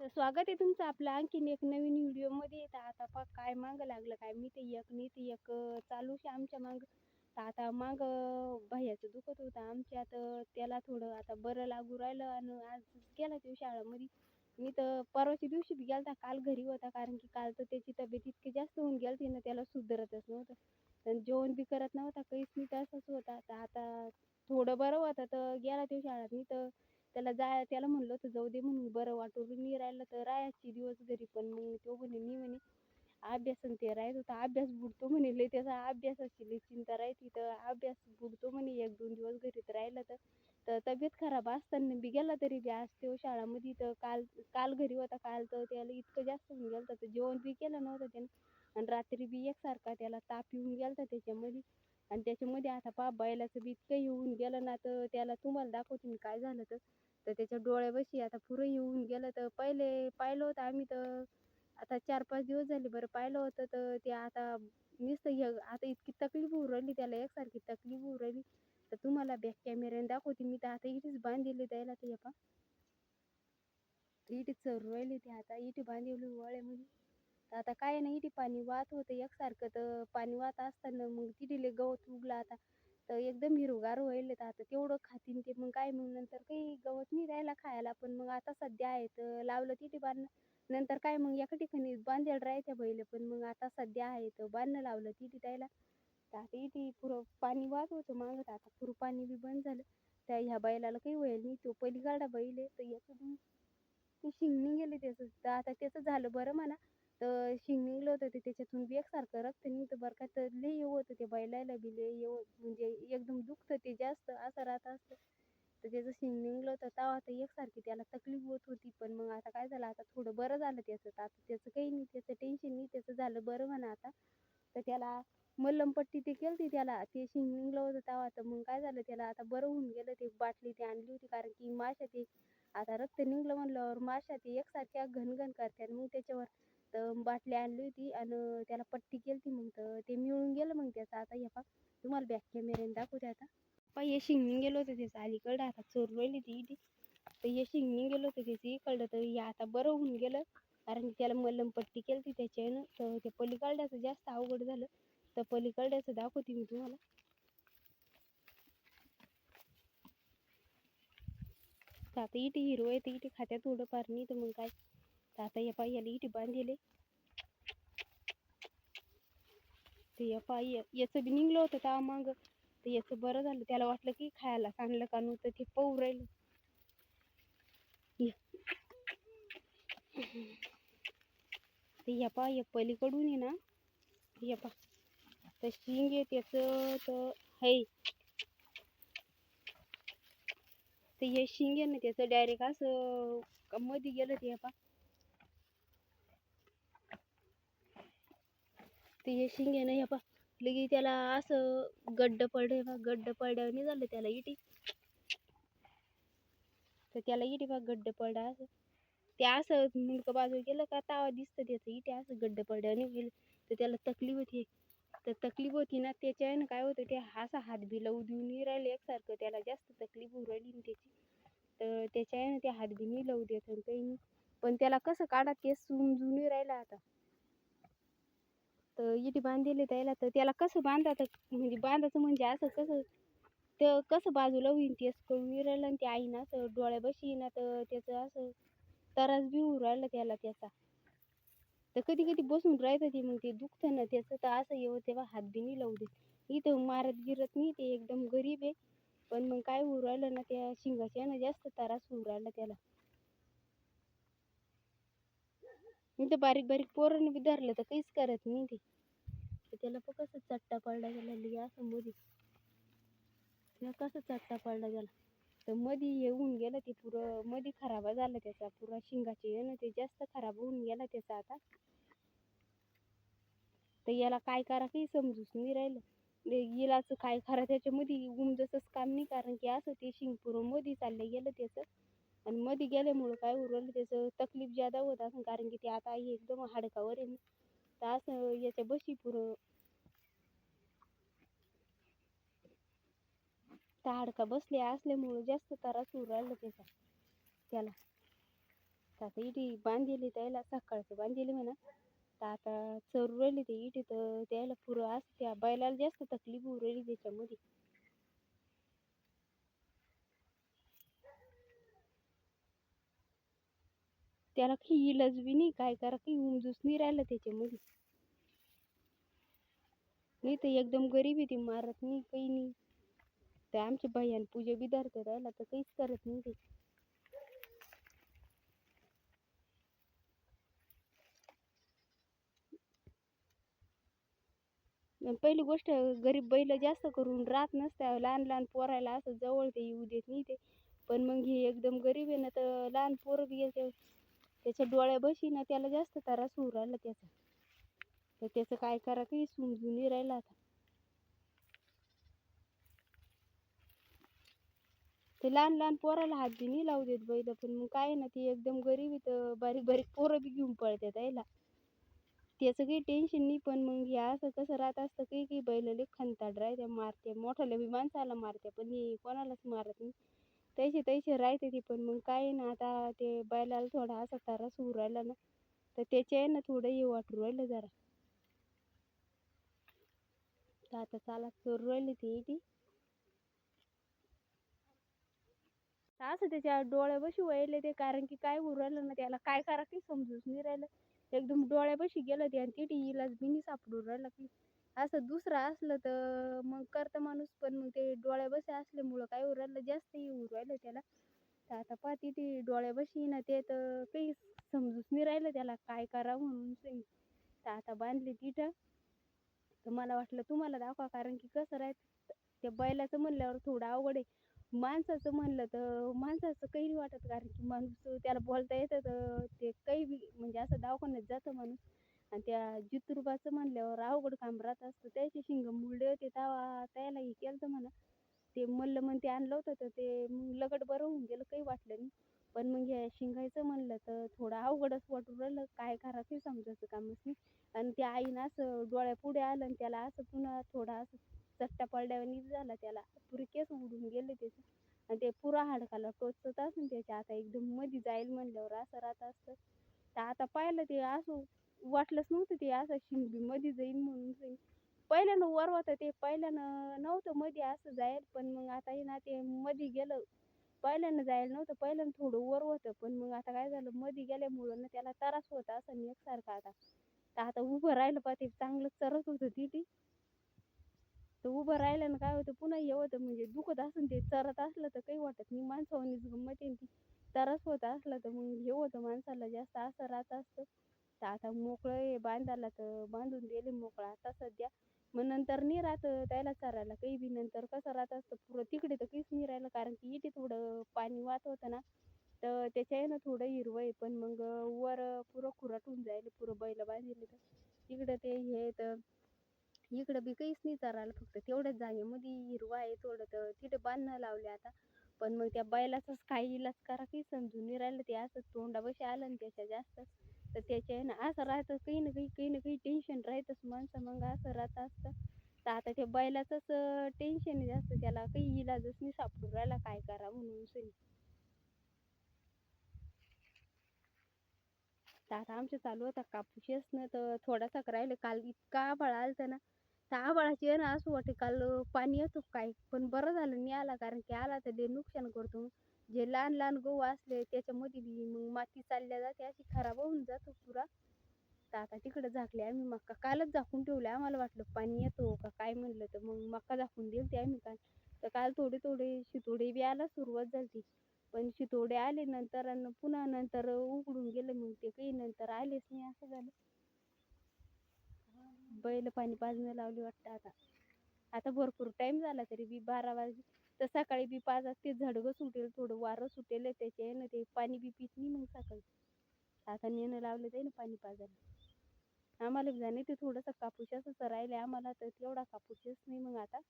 तर स्वागत आहे तुमचं आपलं आणखीन एक नवीन व्हिडिओमध्ये. तर आता पा काय मागं लागलं काय मी ते एक मी ते एक चालू आहे आमच्या मागं. तर आता मागं भैयाचं दुखत होतं आमच्या तर त्याला थोडं आता बरं लागू राहिलं आणि आज गेला तो शाळेमध्ये. मी तर परवाच्या दिवशी बी गेलता काल घरी होता कारण की काल तर त्याची तब्येत इतकी जास्त होऊन गेलती ना त्याला सुधरतच नव्हतं. तर जेवण बी करत नव्हता काहीच मी तसंच होता. तर आता थोडं बरं होतं तर गेला तो शाळेत. मी तर त्याला जाय त्याला म्हणलं होतं जाऊ दे म्हणून बरं वाटू बी राहिलं तर राहायची दिवस घरी पण. मग तो म्हणे मी म्हणे अभ्यासन ते राहत होता अभ्यास बुडतो म्हणे लय त्याचा अभ्यासाची लय चिंता राहते तर अभ्यास बुडतो म्हणे एक दोन दिवस घरी तर राहिला तर तर तब्येत खराब असताना बी गेला तरी बी आज तो शाळामध्ये तर काल काल घरी होता काल तर त्याला इतकं जास्त होऊन गेलं तर जेवण बी केलं नव्हतं त्यानं आणि रात्री बी एकसारखा त्याला ताप येऊन गेलता त्याच्यामध्ये आणि त्याच्यामध्ये आता पा बैलाचं बी इतकं येऊन गेलं ना तर त्याला तुम्हाला दाखवते मी काय झालं तर. तर त्याच्या डोळ्यापाशी आता पुरं येऊन गेलं तर पहिले पाहिलं होतं आम्ही तर. आता चार पाच दिवस झाले बरं पाहिलं होतं तर ते आता नुसतं हे आता इतकी तकलीफ होऊ राहिली त्याला एकसारखी तकलीफ होऊ राहिली. तर तुम्हाला बॅक कॅमेऱ्याने दाखवते मी तर आता इथेच बांधलेली त्याला ते पा इथे चरू राहिली ते आता इथे बांधलेली वळ्यामध्ये. तर आता काय नाही इथे पाणी वाहत होतं. एकसारखं तर पाणी वाहत असताना मग तिथे गवत उगलं आता. तर एकदम हिरवगार व्हायले तर आता तेवढं खातीन ते. मग काय मग नंतर काही गवत नाही राहिला खायला. पण मग आता सध्या आहे तर लावलं तिथे बांधणं. नंतर काय मग एका ठिकाणी बांधेल राहायच्या बैल. पण मग आता सध्या आहे तर बांधणं लावलं तिथे त्याला. तर आता इथे पुरं पाणी वाहत होतं मागं. तर आता पुरं पाणी बी बंद झालं. त्या ह्या बैलाला काही होईल नाही. तो पहिली गाडा बैल आहे. तर याचं ते शिंगणी गेले त्याचं. तर आता त्याचं झालं बरं म्हणा. तर शिंग निघलं होतं ते त्याच्यातून बी एकसारखं रक्त निघतं बरं का. तर लई येऊ होतं ते बैलायला बी लई येऊ म्हणजे एकदम दुखतं ते जास्त असं राहत असतं. तर त्याचं शिंग निघलं होतं तेव्हा आता एकसारखी त्याला तकलीफ होत होती. पण मग आता काय झालं आता थोडं बरं झालं त्याचं. तर आता त्याचं काही नाही त्याचं टेन्शन नाही त्याचं झालं बरं म्हणा आता. तर त्याला मल्लमपट्टी ते केलती त्याला ते शिंग निघलं होतं तेव्हा. तर मग काय झालं त्याला आता बरं होऊन गेलं ते बाटली ते आणली होती. कारण की माशा ते आता रक्त निघलं म्हणल्यावर माशा ते एकसारख्या घनघन करतात मग त्याच्यावर तर बाटली आणली होती आणि त्याला पट्टी केलती मग तर ते मिळून गेलं मग त्याचं. आता हे पा तुम्हाला बॅक कॅमेऱ्याने दाखवते आता. पा हे शिंगणी गेलो होतं त्याचं अलीकडं. आता चोर राहिली ती इथे. तर हे शिंगून गेलो होतं त्याचं इकडं. तर हे आता बरं होऊन गेलं. कारण की त्याला मलम पट्टी केली होती त्याच्यानं. तर ते पलीकडल्याचं जास्त अवघड झालं. तर पलीकडल्याचं दाखवते मी तुम्हाला. तर आता इथे हिरो आहे तर इथे खात्यात थोडंफार नाही तर मग काय? आता या पाय याला इथे बांधले ते या पाय याचं बी निघलं होतं तेव्हा मग तर याचं बरं झालं त्याला वाटलं की खायला सांडलं का नव्हतं ते पाहू राहिलं ते या पा या पलीकडून आहे ना या पा तर शिंग आहे त्याचं तर है ते हे शिंग आहे ना त्याचं डायरेक्ट असं मध्ये गेलं ते पा ते हे शिंग आहे ना हे पा लगे त्याला असं गड्ड पडे बा गड्ड पडल्याने झालं त्याला इटी. तर त्याला इटी बा गड्ड पडा असं. ते असं मुंडकं बाजू गेलं का तावा दिसतं त्याचं इटे असं गड्ड पडल्याने गेलं. तर त्याला तकलीफ होती. तर तकलीफ होती ना त्याच्यानं काय होतं ते असा हात बिला लावू राहिले एकसारखं. त्याला जास्त तकलीफ होऊ राहिली ना त्याची. तर त्याच्यानं ते हात बी लावू देत आणि काही नाही. पण त्याला कसं काढा ते समजून राहिला राहिलं आता. तर इथे बांधलेले त्याला तर त्याला कसं बांधायचं म्हणजे बांधायचं म्हणजे असं कसं तर कसं बाजूला होईन तेच करून नाही राहिलं आणि ते आईनं असं डोळ्यापाशी ना तर त्याचं असं तरास बी होऊ राहिला त्याला त्याचा. तर कधी कधी बसून राहायचं ते मग ते दुखतं ना त्याचं तर असं येऊ तेव्हा हात बी नाही लावू देत. इथं मारत गिरत नाही ते एकदम गरीब आहे. पण मग काय होऊ राहिलं ना त्या शिंगाच्या ना जास्त त्रास होऊ राहिला त्याला. इथं बारीक बारीक पोरांनी बी धरलं तर काहीच करत नाही ते. त्याला पण कसं चट्टा पडला गेला लिया असं मध्ये त्याला कसं चट्टा पडला गेला. तर मध्ये येऊन गेलं ते पुरं मध्ये खराब झालं त्याचा पुरा शिंगाचे येणं ना ते जास्त खराब होऊन गेला त्याचा आता. तर याला काय करा काही समजूच नाही राहिलं. ते काय खरं त्याच्यामध्ये उमजतच काम नाही कारण की असं ते शिंग पुरं मध्ये चाललं गेलं त्याचं. आणि मध्ये गेल्यामुळं काय होऊ राहिलं त्याचं तकलीफ ज्यादा होत असं कारण की ते आता आई एकदम हाडकावर आहे तर असं याच्या बशी पुरं. त्या हाडका बसले असल्यामुळं जास्त त्रास होऊ राहिला त्याचा त्याला. तर आता इटी बांधलेली त्याला सकाळचं बांधलेली म्हणा. तर आता चरू राहिली ते इटी तर त्याला पुरं असं त्या बैलाला जास्त तकलीफ उरली राहिली त्याच्यामध्ये. त्याला काही इलाज बी नाही काय करा काही उमजूस नाही राहिलं त्याच्यामध्ये. नाही तर एकदम गरीब आहे ती मारत नाही काही नाही. तर आमच्या भैयान पूजा बी धरते राहिला तर काहीच करत नाही ते. पहिली गोष्ट गरीब बैल जास्त करून राहत नसत्या लहान लहान पोरायला असं जवळ ते येऊ देत नाही ते. पण मग हे एकदम गरीब आहे ना तर लहान पोरं बी येते त्याच्या डोळ्या बशी ना त्याला जास्त त्रास होऊ राहिला त्याचा. तर त्याचं काय करा काही समजून राहिला राहिलं आता. ते लहान लहान पोराला हात बी नाही लावू देत बैल पण मग काय ना ती एकदम गरीब इथं तर बारीक बारीक पोरं बी घेऊन पळतात यायला. त्याचं काही टेन्शन नाही पण मग हे असं कसं राहत असतं काही काही बैल लई खनताड राहते मारते मोठ्याला बी माणसाला मारते पण हे कोणालाच मारत नाही. तैसे तैसे राहते ते. पण मग काय ना आता ते बैलाला थोडा असा त्रास होऊ राहिला ना तर त्याचे आहे ना थोडं हे वाटू राहिलं जरा. तर आता चालत करू राहिली ते ती. असं त्याच्या डोळ्यापाशी वळले ते कारण की काय होऊ राहिलं ना त्याला काय करा काही समजूच नाही राहिलं. एकदम डोळ्यापाशी गेलं ते आणि तिथे इलाज बी नाही सापडून राहिला की असं दुसरं असलं तर मग करतं माणूस पण मग ते डोळ्यापाशी असल्यामुळं काय होऊ राहिलं जास्त येऊ होऊ राहिलं त्याला. तर आता पाहते ती डोळ्या बशी ना ते तर काही समजूच नाही राहिलं त्याला काय करावं म्हणून ते. तर आता बांधली तिथं. तर मला वाटलं तुम्हाला दाखवा कारण की कसं राहत त्या बैलाचं म्हणल्यावर थोडं अवघड आहे. माणसाचं म्हणलं तर माणसाचं काही नाही वाटत कारण की माणूस त्याला बोलता येतं तर ते काही बी म्हणजे असं दवाखान्यात जातं माणूस. आणि त्या जितुरबाचं म्हणल्यावर अवघड काम राहत असतं. त्याचे शिंग मुरडे होते तेव्हा त्याला हे केलं म्हणा. ते मल्ल म्हण ते आणलं होतं तर ते मग लगट बरं होऊन गेलं काही वाटलं नाही. पण मग हे शिंगायचं म्हणलं तर थोडं अवघडच वाटून राहिलं. काय करायचं समजायचं कामच नाही. आणि त्या आईनं असं डोळ्यापुढे आलं आणि त्याला असं पुन्हा थोडा असं चट्टा पडल्यावानी झाला. त्याला पुरे केस उडून गेले त्याचे. आणि ते पुरा हाडकाला टोचत असून त्याच्या आता एकदम मध्ये जाईल म्हणल्यावर असं राहत असतं. तर आता पाहिलं ते असो वाटलंच नव्हतं ते असं शिंगी मध्ये जाईन म्हणून जाईन. पहिल्यानं वर होतं ते पहिल्यानं नव्हतं मध्ये असं जाईल पण मग आता हे ना ते मध्ये गेलं. पहिल्यानं जायला नव्हतं पहिल्यानं थोडं वर होतं पण मग आता काय झालं मध्ये गेल्यामुळं ना त्याला त्रास होत असं एकसारखा आता. तर आता उभं राहिलं पा ते चांगलं चरत होतं तिथे. तर उभं राहिल्यानं काय होतं पुन्हा हे होतं म्हणजे दुखत असून ते चरत असलं तर काही वाटत नाही माणसावानीच गंमत आहे ती. त्रास होत असला तर मग हे होतं माणसाला जास्त असं राहत असतं. तर आता मोकळं आहे बांधायला तर बांधून दिले मोकळं. आता सध्या मग नंतर नाही राहत त्याला चरायला. काही बी नंतर कसं राहत असतं पुरं. तिकडे तर काहीच नाही राहिलं. कारण की इथे थोडं पाणी वाहत होतं ना. तर त्याच्या आहे ना थोडं हिरवं आहे. पण मग वर पुरं खुराट होऊन जाईल पुरं बैल बांधले तर. तिकडं ते हे तर इकडं बी काहीच नाही चरायला. फक्त तेवढ्याच जागेमध्ये हिरवं आहे थोडं. तर तिथे बांधणं लावले आता. पण मग त्या बैलाचंच काही इलाज करा काही समजून नाही राहिलं. ते असं तोंडापाशी आलं ना त्याच्या जास्तच. तर त्याच्या आहे ना असं राहतं काही ना काही काही ना काही टेन्शन राहतंच माणसं. मग असं राहत असतं. तर आता त्या बैलाचंच टेन्शन जास्त. त्याला काही इलाजच नाही. सापडून राहिला. काय करा म्हणून सुनी. तर आता आमचं चालू होता कापूस ना तर थोडासा राहिलं काल इतका आभाळ आलतं ना. तर आभाळाची आहे ना असं वाटे काल पाणी येतो काय? पण बरं झालं नाही आला. कारण की आला तर ते नुकसान करतो. जे लहान लहान गहू असले त्याच्यामध्ये बी मग माती चालल्या जाते अशी खराब होऊन जातो पुरा. तर आता तिकडं झाकले आम्ही मक्का कालच झाकून ठेवले आम्हाला वाटलं पाणी येतो हो का काय म्हणलं तर मग मक्का झाकून दिली आम्ही काल. तर काल थोडे थोडे शितोडे बी आला सुरुवात झाली पण शितोडे आले नंतर आणि पुन्हा नंतर उघडून गेलं मग ते काही नंतर आलेच नाही असं झालं. बैल पाणी पाजणं लावली वाटतं आता. आता भरपूर टाइम झाला तरी बी बारा वाजले. तर सकाळी बी पाच ते झडगं सुटेल थोडं वारं सुटेल त्याचे आहे ना ते पाणी बी पित नाही मग सकाळी. आता नेणं लावलं जाईल ना पाणी पाजायला. आम्हाला जाणे ते थोडंसं कापूस असं राहिले आम्हाला तर तेवढा कापूसच नाही मग आता.